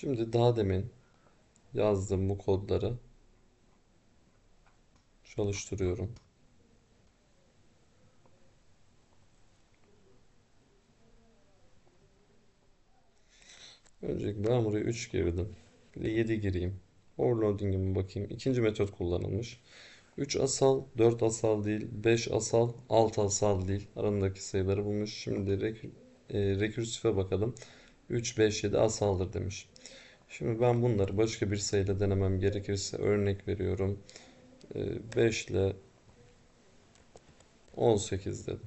Şimdi daha demin yazdığım bu kodları çalıştırıyorum. Öncelikle ben buraya 3 girdim. Bir de 7 gireyim. Overloading'ime bakayım. İkinci metot kullanılmış. 3 asal, 4 asal değil, 5 asal, 6 asal değil. Arasındaki sayıları bulmuş. Şimdi rek e, rekürsife bakalım. 3, 5, 7 asaldır demiş. Şimdi ben bunları başka bir sayıyla denemem gerekirse örnek veriyorum. E, 5 ile 18 dedim.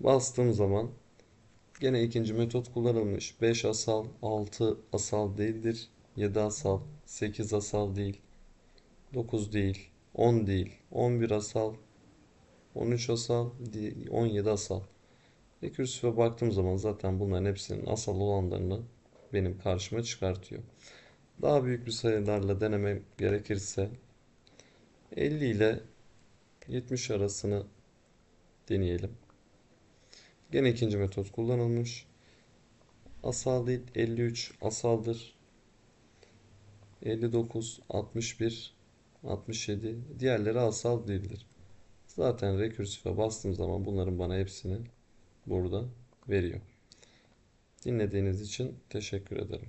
Bastığım zaman Gene ikinci metot kullanılmış. 5 asal, 6 asal değildir. 7 asal, 8 asal değil. 9 değil, 10 değil, 11 asal, 13 asal, değil, 17 asal. Rekürsife baktığım zaman zaten bunların hepsinin asal olanlarını benim karşıma çıkartıyor. Daha büyük bir sayılarla denemem gerekirse 50 ile 70 arasını deneyelim. Gene ikinci metot kullanılmış. Asal değil 53 asaldır. 59, 61, 67 diğerleri asal değildir. Zaten rekürsife bastığım zaman bunların bana hepsini burada veriyor. Dinlediğiniz için teşekkür ederim.